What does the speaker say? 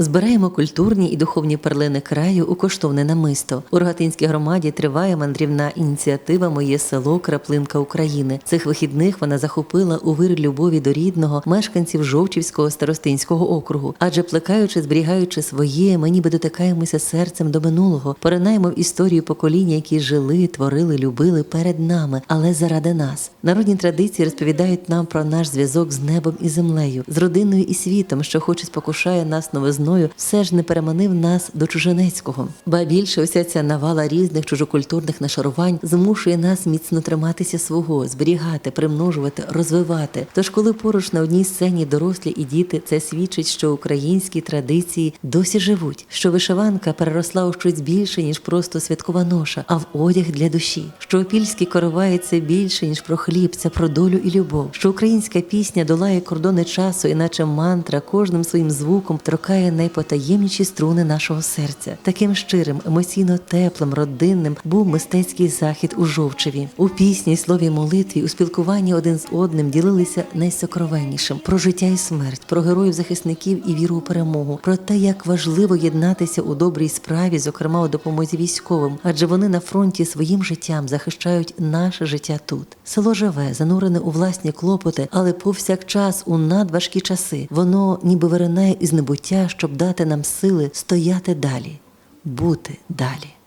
Збираємо культурні і духовні перлини краю у коштовне намисто. У Рогатинській громаді триває мандрівна ініціатива Моє село Краплинка України. Цих вихідних вона захопила у вир любові до рідного мешканців Жовчівського старостинського округу. Адже плекаючи, зберігаючи своє, ми ніби дотикаємося серцем до минулого, поринаємо в історію покоління, які жили, творили, любили перед нами, але заради нас. Народні традиції розповідають нам про наш зв'язок з небом і землею, з родиною і світом, що хоч і спокушає нас новизною, все ж не переманив нас до чужинецького. Ба більше уся ця навала різних чужокультурних нашарувань змушує нас міцно триматися свого, зберігати, примножувати, розвивати. Тож, коли поруч на одній сцені дорослі і діти, це свідчить, що українські традиції досі живуть, що вишиванка переросла у щось більше ніж просто святкова ноша, а в одяг для душі. Що опільський короває це більше ніж про хліб, це про долю і любов. Що українська пісня долає кордони часу, і наче мантра кожним своїм звуком торкає найпотаємніші струни нашого серця. Таким щирим, емоційно теплим, родинним був мистецький захід у Жовчеві. У пісні, слові, молитві, у спілкуванні один з одним ділилися найсокровеннішим про життя і смерть, про героїв захисників і віру у перемогу, про те, як важливо єднатися у добрій справі, зокрема у допомозі військовим, адже вони на фронті своїм життям захищають наше життя тут. Село живе, занурене у власні клопоти, але повсякчас у надважкі часи воно ніби виринає із небуття, щоб дати нам сили стояти далі, бути далі.